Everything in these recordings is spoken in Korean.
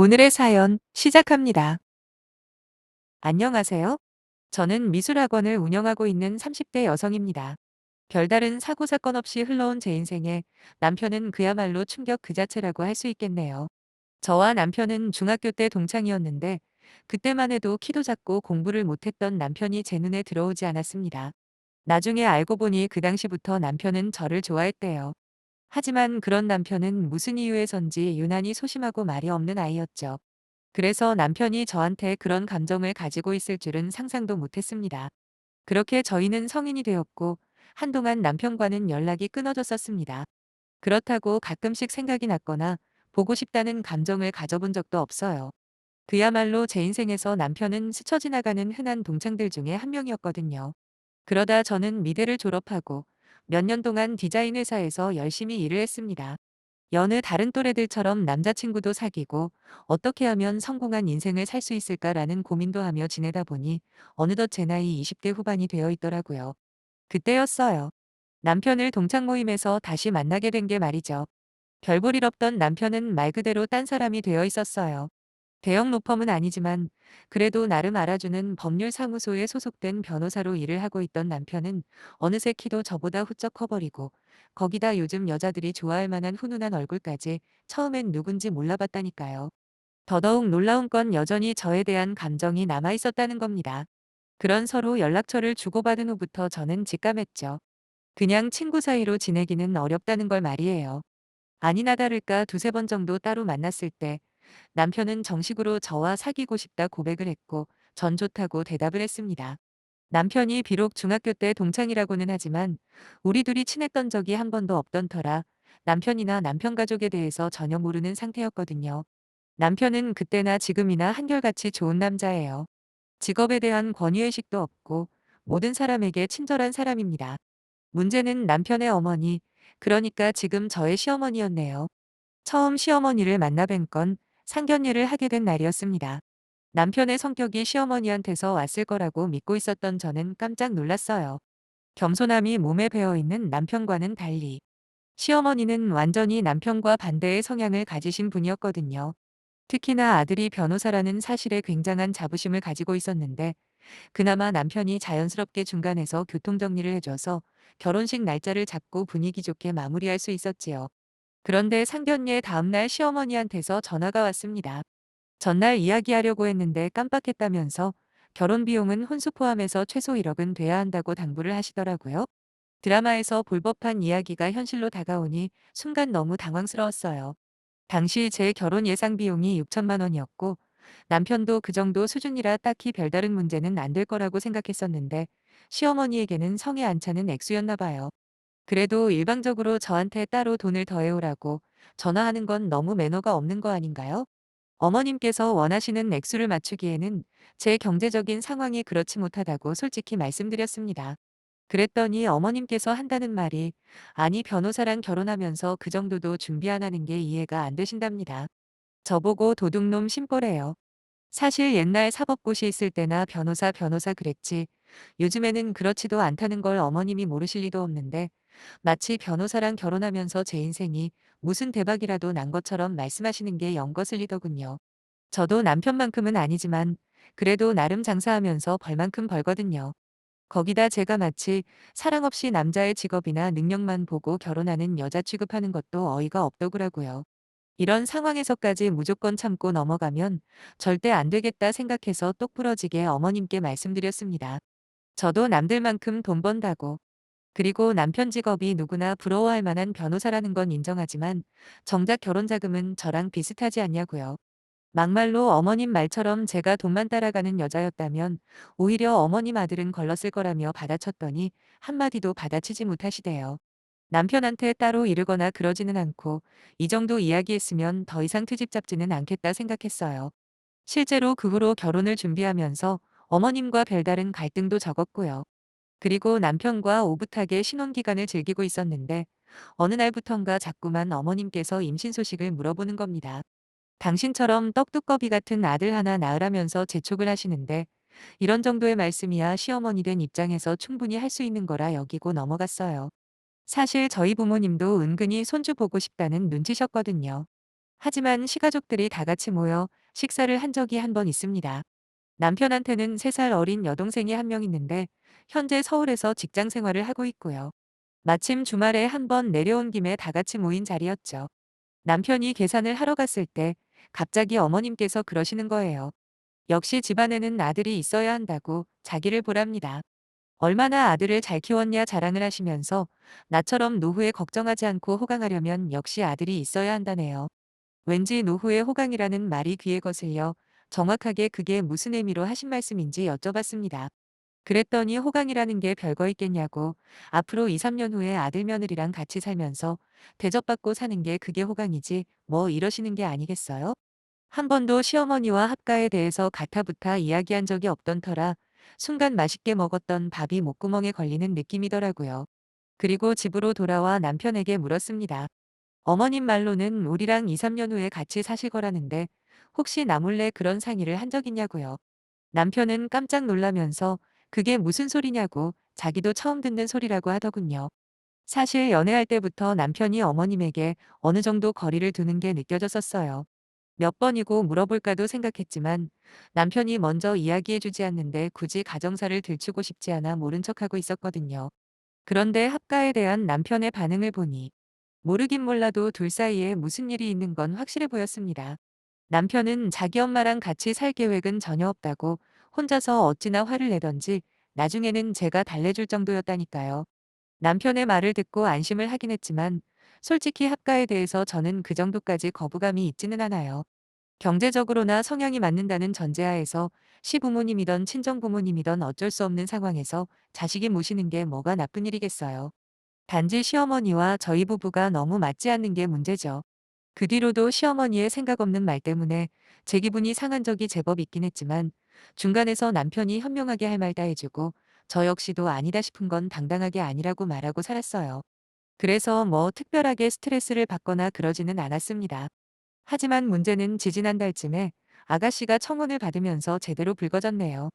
오늘의 사연 시작합니다. 안녕하세요. 저는 미술학원을 운영하고 있는 30대 여성입니다. 별다른 사고 사건 없이 흘러온 제 인생에 남편은 그야말로 충격 그 자체라고 할 수 있겠네요. 저와 남편은 중학교 때 동창이었는데 그때만 해도 키도 작고 공부를 못했던 남편이 제 눈에 들어오지 않았습니다. 나중에 알고 보니 그 당시부터 남편은 저를 좋아했대요. 하지만 그런 남편은 무슨 이유에선지 유난히 소심하고 말이 없는 아이였죠. 그래서 남편이 저한테 그런 감정을 가지고 있을 줄은 상상도 못했습니다. 그렇게 저희는 성인이 되었고 한동안 남편과는 연락이 끊어졌었습니다. 그렇다고 가끔씩 생각이 났거나 보고 싶다는 감정을 가져본 적도 없어요. 그야말로 제 인생에서 남편은 스쳐 지나가는 흔한 동창들 중에 한 명이었거든요. 그러다 저는 미대를 졸업하고 몇 년 동안 디자인 회사에서 열심히 일을 했습니다. 여느 다른 또래들처럼 남자친구도 사귀고 어떻게 하면 성공한 인생을 살 수 있을까라는 고민도 하며 지내다 보니 어느덧 제 나이 20대 후반이 되어 있더라고요. 그때였어요. 남편을 동창 모임에서 다시 만나게 된 게 말이죠. 별볼일 없던 남편은 말 그대로 딴 사람이 되어 있었어요. 대형 로펌은 아니지만 그래도 나름 알아주는 법률사무소에 소속된 변호사로 일을 하고 있던 남편은 어느새 키도 저보다 후쩍 커버리고 거기다 요즘 여자들이 좋아할 만한 훈훈한 얼굴까지 처음엔 누군지 몰라봤다니까요. 더더욱 놀라운 건 여전히 저에 대한 감정이 남아 있었다는 겁니다. 그런 서로 연락처를 주고받은 후부터 저는 직감했죠. 그냥 친구 사이로 지내기는 어렵다는 걸 말이에요. 아니나 다를까 두세 번 정도 따로 만났을 때 남편은 정식으로 저와 사귀고 싶다 고백을 했고 전 좋다고 대답을 했습니다. 남편이 비록 중학교 때 동창이라고는 하지만 우리 둘이 친했던 적이 한 번도 없던 터라 남편이나 남편 가족에 대해서 전혀 모르는 상태였거든요. 남편은 그때나 지금이나 한결같이 좋은 남자예요. 직업에 대한 권위의식도 없고 모든 사람에게 친절한 사람입니다. 문제는 남편의 어머니, 그러니까 지금 저의 시어머니였네요. 처음 시어머니를 만나 뵌 건 상견례를 하게 된 날이었습니다. 남편의 성격이 시어머니한테서 왔을 거라고 믿고 있었던 저는 깜짝 놀랐어요. 겸손함이 몸에 배어 있는 남편과는 달리 시어머니는 완전히 남편과 반대의 성향을 가지신 분이었거든요. 특히나 아들이 변호사라는 사실에 굉장한 자부심을 가지고 있었는데 그나마 남편이 자연스럽게 중간에서 교통정리를 해줘서 결혼식 날짜를 잡고 분위기 좋게 마무리할 수 있었지요. 그런데 상견례 다음날 시어머니한테서 전화가 왔습니다. 전날 이야기하려고 했는데 깜빡했다면서 결혼 비용은 혼수 포함해서 최소 1억은 돼야 한다고 당부를 하시더라고요. 드라마에서 볼 법한 이야기가 현실로 다가오니 순간 너무 당황스러웠어요. 당시 제 결혼 예상 비용이 6천만 원이었고 남편도 그 정도 수준이라 딱히 별다른 문제는 안 될 거라고 생각했었는데 시어머니에게는 성에 안 차는 액수였나 봐요. 그래도 일방적으로 저한테 따로 돈을 더해오라고 전화하는 건 너무 매너가 없는 거 아닌가요? 어머님께서 원하시는 액수를 맞추기에는 제 경제적인 상황이 그렇지 못하다고 솔직히 말씀드렸습니다. 그랬더니 어머님께서 한다는 말이 아니 변호사랑 결혼하면서 그 정도도 준비 안 하는 게 이해가 안 되신답니다. 저보고 도둑놈 심보래요. 사실 옛날 사법고시 있을 때나 변호사 변호사 그랬지 요즘에는 그렇지도 않다는 걸 어머님이 모르실 리도 없는데 마치 변호사랑 결혼하면서 제 인생이 무슨 대박이라도 난 것처럼 말씀하시는 게 연거슬리더군요. 저도 남편만큼은 아니지만 그래도 나름 장사하면서 벌만큼 벌거든요. 거기다 제가 마치 사랑 없이 남자의 직업이나 능력만 보고 결혼하는 여자 취급하는 것도 어이가 없더구라고요. 이런 상황에서까지 무조건 참고 넘어가면 절대 안 되겠다 생각해서 똑부러지게 어머님께 말씀드렸습니다. 저도 남들만큼 돈 번다고. 그리고 남편 직업이 누구나 부러워할 만한 변호사라는 건 인정하지만 정작 결혼 자금은 저랑 비슷하지 않냐고요. 막말로 어머님 말처럼 제가 돈만 따라가는 여자였다면 오히려 어머님 아들은 걸렀을 거라며 받아쳤더니 한마디도 받아치지 못하시대요. 남편한테 따로 이르거나 그러지는 않고 이 정도 이야기했으면 더 이상 트집 잡지는 않겠다 생각했어요. 실제로 그 후로 결혼을 준비하면서 어머님과 별다른 갈등도 적었고요. 그리고 남편과 오붓하게 신혼기간을 즐기고 있었는데 어느 날부턴가 자꾸만 어머님께서 임신 소식을 물어보는 겁니다. 당신처럼 떡두꺼비 같은 아들 하나 낳으라면서 재촉을 하시는데 이런 정도의 말씀이야 시어머니 된 입장에서 충분히 할 수 있는 거라 여기고 넘어갔어요. 사실 저희 부모님도 은근히 손주 보고 싶다는 눈치셨거든요. 하지만 시가족들이 다 같이 모여 식사를 한 적이 한 번 있습니다. 남편한테는 3살 어린 여동생이 한 명 있는데 현재 서울에서 직장 생활을 하고 있고요. 마침 주말에 한번 내려온 김에 다 같이 모인 자리였죠. 남편이 계산을 하러 갔을 때 갑자기 어머님께서 그러시는 거예요. 역시 집안에는 아들이 있어야 한다고 자기를 보랍니다. 얼마나 아들을 잘 키웠냐 자랑을 하시면서 나처럼 노후에 걱정하지 않고 호강하려면 역시 아들이 있어야 한다네요. 왠지 노후의 호강이라는 말이 귀에 거슬려 정확하게 그게 무슨 의미로 하신 말씀인지 여쭤봤습니다. 그랬더니 호강이라는 게 별거 있겠냐고 앞으로 2, 3년 후에 아들 며느리랑 같이 살면서 대접받고 사는 게 그게 호강이지 뭐 이러시는 게 아니겠어요? 한 번도 시어머니와 합가에 대해서 가타부타 이야기한 적이 없던 터라 순간 맛있게 먹었던 밥이 목구멍에 걸리는 느낌이더라고요. 그리고 집으로 돌아와 남편에게 물었습니다. 어머님 말로는 우리랑 2, 3년 후에 같이 사실 거라는데 혹시 나 몰래 그런 상의를 한 적 있냐고요. 남편은 깜짝 놀라면서 그게 무슨 소리냐고 자기도 처음 듣는 소리라고 하더군요. 사실 연애할 때부터 남편이 어머님에게 어느 정도 거리를 두는 게 느껴졌었어요. 몇 번이고 물어볼까도 생각했지만 남편이 먼저 이야기해주지 않는데 굳이 가정사를 들추고 싶지 않아 모른 척하고 있었거든요. 그런데 합가에 대한 남편의 반응을 보니 모르긴 몰라도 둘 사이에 무슨 일이 있는 건 확실해 보였습니다. 남편은 자기 엄마랑 같이 살 계획은 전혀 없다고 혼자서 어찌나 화를 내던지 나중에는 제가 달래줄 정도였다니까요. 남편의 말을 듣고 안심을 하긴 했지만 솔직히 합가에 대해서 저는 그 정도까지 거부감이 있지는 않아요. 경제적으로나 성향이 맞는다는 전제하에서 시부모님이던 친정부모님이던 어쩔 수 없는 상황에서 자식이 모시는 게 뭐가 나쁜 일이겠어요. 단지 시어머니와 저희 부부가 너무 맞지 않는 게 문제죠. 그 뒤로도 시어머니의 생각 없는 말 때문에 제 기분이 상한 적이 제법 있긴 했지만 중간에서 남편이 현명하게 할 말 다 해주고 저 역시도 아니다 싶은 건 당당하게 아니라고 말하고 살았어요. 그래서 뭐 특별하게 스트레스를 받거나 그러지는 않았습니다. 하지만 문제는 지지난 달쯤에 아가씨가 청혼을 받으면서 제대로 불거졌네요.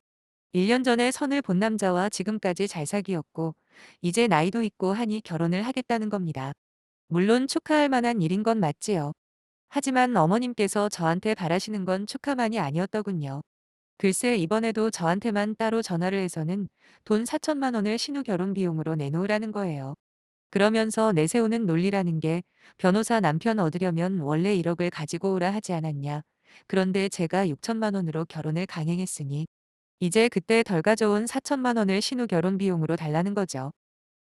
1년 전에 선을 본 남자와 지금까지 잘 사귀었고 이제 나이도 있고 하니 결혼을 하겠다는 겁니다. 물론 축하할 만한 일인 건 맞지요. 하지만 어머님께서 저한테 바라시는 건 축하만이 아니었더군요. 글쎄 이번에도 저한테만 따로 전화를 해서는 돈 4천만 원을 신우 결혼 비용으로 내놓으라는 거예요. 그러면서 내세우는 논리라는 게 변호사 남편 얻으려면 원래 1억을 가지고 오라 하지 않았냐. 그런데 제가 6천만 원으로 결혼을 강행했으니 이제 그때 덜 가져온 4천만 원을 신우 결혼 비용으로 달라는 거죠.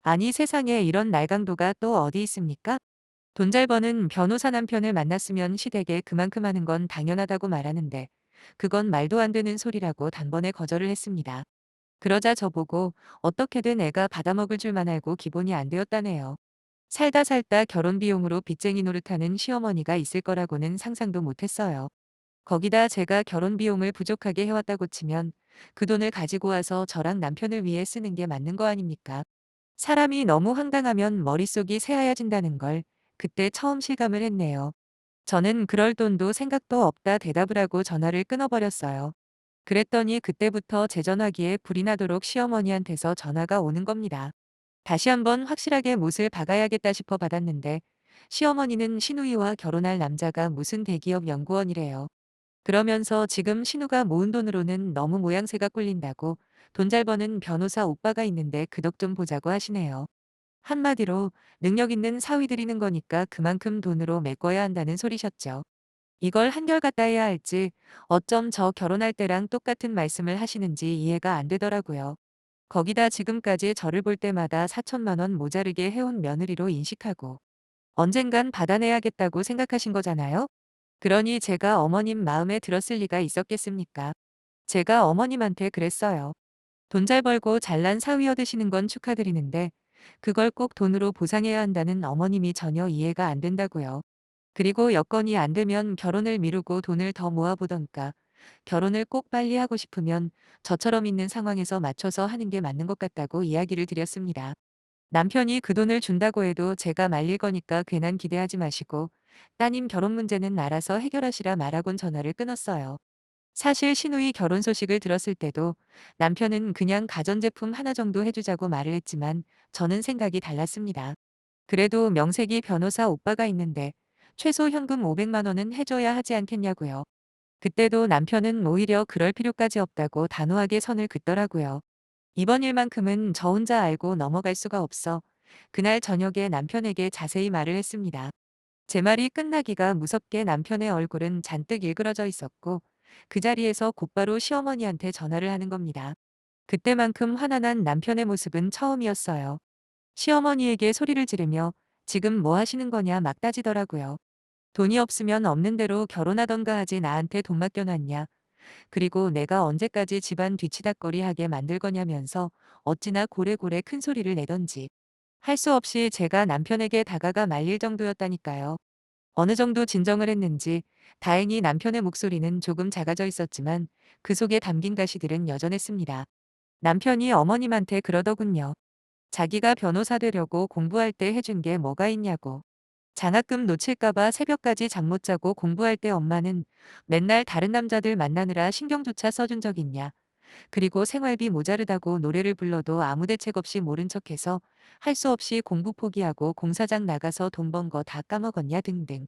아니 세상에 이런 날강도가 또 어디 있습니까? 돈 잘 버는 변호사 남편을 만났으면 시댁에 그만큼 하는 건 당연하다고 말하는데 그건 말도 안 되는 소리라고 단번에 거절을 했습니다. 그러자 저보고 어떻게든 애가 받아먹을 줄만 알고 기본이 안 되었다네요. 살다 살다 결혼 비용으로 빚쟁이 노릇하는 시어머니가 있을 거라고는 상상도 못했어요. 거기다 제가 결혼 비용을 부족하게 해왔다고 치면 그 돈을 가지고 와서 저랑 남편을 위해 쓰는 게 맞는 거 아닙니까? 사람이 너무 황당하면 머릿속이 새하얘진다는 걸 그때 처음 실감을 했네요. 저는 그럴 돈도 생각도 없다 대답을 하고 전화를 끊어버렸어요. 그랬더니 그때부터 제 전화기에 불이 나도록 시어머니한테서 전화가 오는 겁니다. 다시 한번 확실하게 못을 박아야겠다 싶어 받았는데 시어머니는 신우이와 결혼할 남자가 무슨 대기업 연구원이래요. 그러면서 지금 신우가 모은 돈으로는 너무 모양새가 꿀린다고 돈 잘 버는 변호사 오빠가 있는데 그 덕 좀 보자고 하시네요. 한마디로 능력 있는 사위 들이는 거니까 그만큼 돈으로 메꿔야 한다는 소리셨죠. 이걸 한결같다 해야 할지 어쩜 저 결혼할 때랑 똑같은 말씀을 하시는지 이해가 안 되더라고요. 거기다 지금까지 저를 볼 때마다 4천만 원 모자르게 해온 며느리로 인식하고 언젠간 받아내야겠다고 생각하신 거잖아요? 그러니 제가 어머님 마음에 들었을 리가 있었겠습니까? 제가 어머님한테 그랬어요. 돈 잘 벌고 잘난 사위 얻으시는 건 축하드리는데 그걸 꼭 돈으로 보상해야 한다는 어머님이 전혀 이해가 안 된다고요. 그리고 여건이 안 되면 결혼을 미루고 돈을 더 모아보던가 결혼을 꼭 빨리 하고 싶으면 저처럼 있는 상황에서 맞춰서 하는 게 맞는 것 같다고 이야기를 드렸습니다. 남편이 그 돈을 준다고 해도 제가 말릴 거니까 괜한 기대하지 마시고 따님 결혼 문제는 알아서 해결하시라 말하곤 전화를 끊었어요. 사실 시누이 결혼 소식을 들었을 때도 남편은 그냥 가전제품 하나 정도 해주자고 말을 했지만 저는 생각이 달랐습니다. 그래도 명색이 변호사 오빠가 있는데 최소 현금 500만 원은 해줘야 하지 않겠냐고요. 그때도 남편은 오히려 그럴 필요까지 없다고 단호하게 선을 긋더라고요. 이번 일만큼은 저 혼자 알고 넘어갈 수가 없어 그날 저녁에 남편에게 자세히 말을 했습니다. 제 말이 끝나기가 무섭게 남편의 얼굴은 잔뜩 일그러져 있었고 그 자리에서 곧바로 시어머니한테 전화를 하는 겁니다. 그때만큼 화난한 남편의 모습은 처음이었어요. 시어머니에게 소리를 지르며 지금 뭐 하시는 거냐 막 따지더라고요. 돈이 없으면 없는 대로 결혼하던가 하지 나한테 돈 맡겨놨냐. 그리고 내가 언제까지 집안 뒤치다꺼리 하게 만들 거냐면서 어찌나 고래고래 큰 소리를 내던지. 할 수 없이 제가 남편에게 다가가 말릴 정도였다니까요. 어느 정도 진정을 했는지 다행히 남편의 목소리는 조금 작아져 있었지만 그 속에 담긴 가시들은 여전했습니다. 남편이 어머님한테 그러더군요. 자기가 변호사 되려고 공부할 때 해준 게 뭐가 있냐고. 장학금 놓칠까봐 새벽까지 잠 못 자고 공부할 때 엄마는 맨날 다른 남자들 만나느라 신경조차 써준 적 있냐. 그리고 생활비 모자르다고 노래를 불러도 아무 대책 없이 모른 척해서 할 수 없이 공부 포기하고 공사장 나가서 돈 번 거 다 까먹었냐 등등.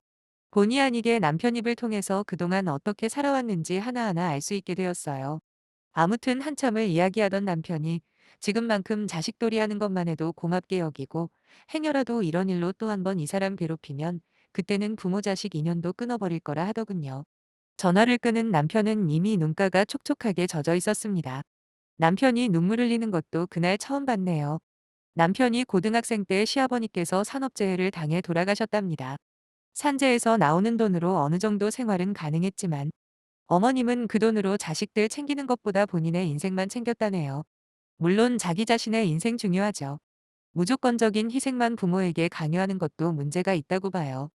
본의 아니게 남편 입을 통해서 그동안 어떻게 살아왔는지 하나하나 알 수 있게 되었어요. 아무튼 한참을 이야기하던 남편이 지금만큼 자식돌이 하는 것만 해도 고맙게 여기고 행여라도 이런 일로 또 한 번 이 사람 괴롭히면 그때는 부모 자식 인연도 끊어버릴 거라 하더군요. 전화를 끄는 남편은 이미 눈가가 촉촉하게 젖어 있었습니다. 남편이 눈물 흘리는 것도 그날 처음 봤네요. 남편이 고등학생 때 시아버니께서 산업재해를 당해 돌아가셨답니다. 산재에서 나오는 돈으로 어느 정도 생활은 가능했지만 어머님은 그 돈으로 자식들 챙기는 것보다 본인의 인생만 챙겼다네요. 물론 자기 자신의 인생 중요하죠. 무조건적인 희생만 부모에게 강요하는 것도 문제가 있다고 봐요.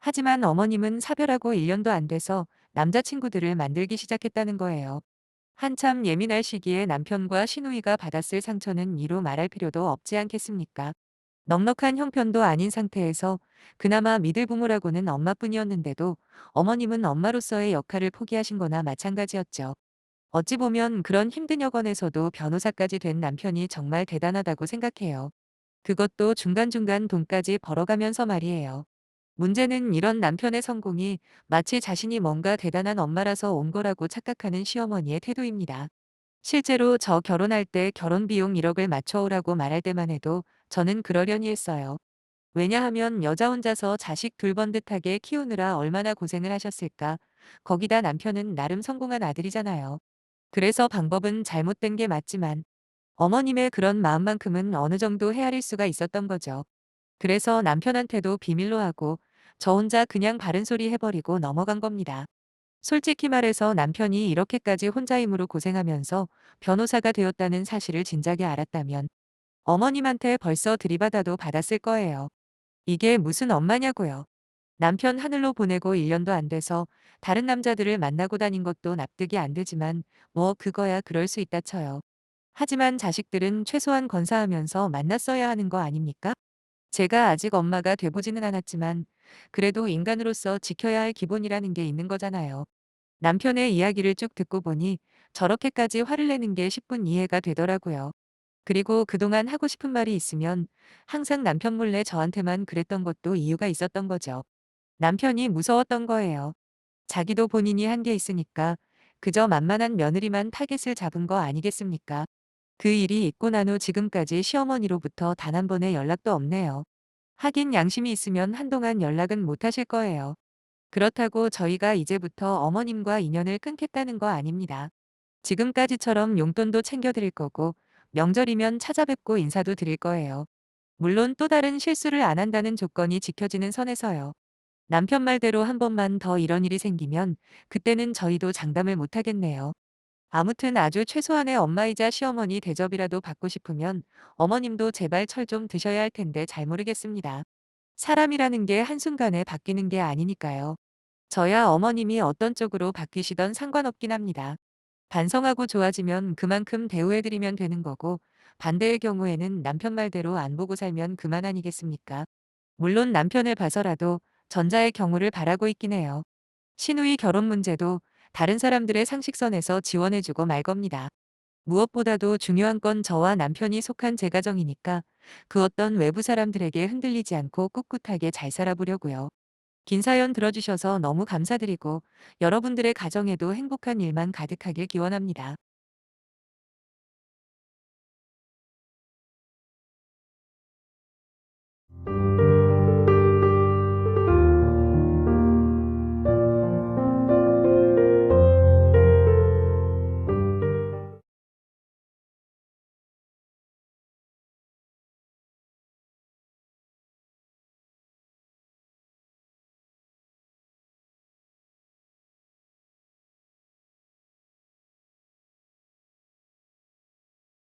하지만 어머님은 사별하고 1년도 안 돼서 남자친구들을 만들기 시작했다는 거예요. 한참 예민할 시기에 남편과 시누이가 받았을 상처는 이로 말할 필요도 없지 않겠습니까? 넉넉한 형편도 아닌 상태에서 그나마 믿을 부모라고는 엄마뿐이었는데도 어머님은 엄마로서의 역할을 포기하신 거나 마찬가지였죠. 어찌 보면 그런 힘든 여건에서도 변호사까지 된 남편이 정말 대단하다고 생각해요. 그것도 중간중간 돈까지 벌어가면서 말이에요. 문제는 이런 남편의 성공이 마치 자신이 뭔가 대단한 엄마라서 온 거라고 착각하는 시어머니의 태도입니다. 실제로 저 결혼할 때 결혼 비용 1억을 맞춰오라고 말할 때만 해도 저는 그러려니 했어요. 왜냐하면 여자 혼자서 자식 둘번듯하게 키우느라 얼마나 고생을 하셨을까. 거기다 남편은 나름 성공한 아들이잖아요. 그래서 방법은 잘못된 게 맞지만 어머님의 그런 마음만큼은 어느 정도 헤아릴 수가 있었던 거죠. 그래서 남편한테도 비밀로 하고 저 혼자 그냥 바른 소리 해버리고 넘어간 겁니다. 솔직히 말해서 남편이 이렇게까지 혼자 힘으로 고생하면서 변호사가 되었다는 사실을 진작에 알았다면 어머님한테 벌써 들이받아도 받았을 거예요. 이게 무슨 엄마냐고요. 남편 하늘로 보내고 1년도 안 돼서 다른 남자들을 만나고 다닌 것도 납득이 안 되지만 뭐 그거야 그럴 수 있다 쳐요. 하지만 자식들은 최소한 건사하면서 만났어야 하는 거 아닙니까? 제가 아직 엄마가 돼보지는 않았지만 그래도 인간으로서 지켜야 할 기본이라는 게 있는 거잖아요. 남편의 이야기를 쭉 듣고 보니 저렇게까지 화를 내는 게 10분 이해가 되더라고요. 그리고 그동안 하고 싶은 말이 있으면 항상 남편 몰래 저한테만 그랬던 것도 이유가 있었던 거죠. 남편이 무서웠던 거예요. 자기도 본인이 한 게 있으니까 그저 만만한 며느리만 타겟을 잡은 거 아니겠습니까? 그 일이 있고 난 후 지금까지 시어머니로부터 단 한 번의 연락도 없네요. 하긴 양심이 있으면 한동안 연락은 못 하실 거예요. 그렇다고 저희가 이제부터 어머님과 인연을 끊겠다는 거 아닙니다. 지금까지처럼 용돈도 챙겨드릴 거고 명절이면 찾아뵙고 인사도 드릴 거예요. 물론 또 다른 실수를 안 한다는 조건이 지켜지는 선에서요. 남편 말대로 한 번만 더 이런 일이 생기면 그때는 저희도 장담을 못 하겠네요. 아무튼 아주 최소한의 엄마이자 시어머니 대접이라도 받고 싶으면 어머님도 제발 철 좀 드셔야 할 텐데 잘 모르겠습니다. 사람이라는 게 한순간에 바뀌는 게 아니니까요. 저야 어머님이 어떤 쪽으로 바뀌시던 상관없긴 합니다. 반성하고 좋아지면 그만큼 대우해드리면 되는 거고 반대의 경우에는 남편 말대로 안 보고 살면 그만 아니겠습니까? 물론 남편을 봐서라도 전자의 경우를 바라고 있긴 해요. 시누이 결혼 문제도 다른 사람들의 상식선에서 지원해주고 말 겁니다. 무엇보다도 중요한 건 저와 남편이 속한 제 가정이니까 그 어떤 외부 사람들에게 흔들리지 않고 꿋꿋하게 잘 살아보려고요. 긴 사연 들어주셔서 너무 감사드리고 여러분들의 가정에도 행복한 일만 가득하길 기원합니다.